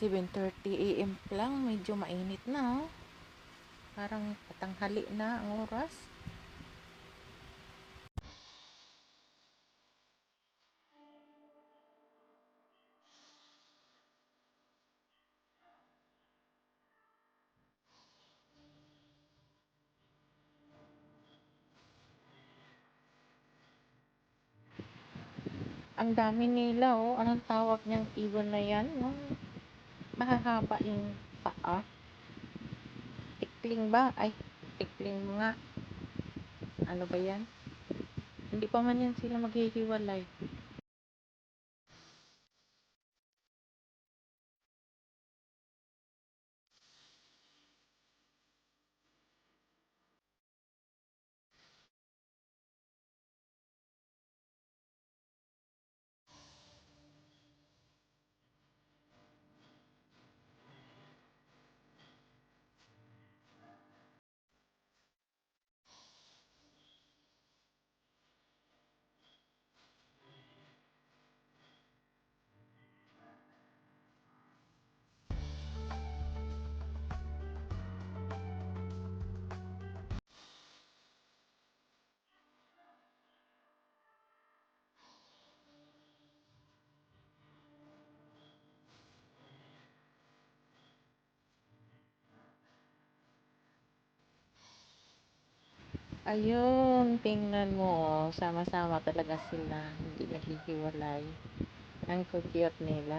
7.30 a.m. lang, medyo mainit na oh. Parang patanghali na ang oras. Ang dami nila oh. Anong tawag niyang ibon na yan? No? Mahahaba yung paa. Tikling ba? Ay, tikling nga. Ano ba yan? Hindi pa man yan sila maghihiwalay. Ayun, tingnan mo. oh. Sama-sama talaga sila. Hindi naghihiwalay. Ang cute nila.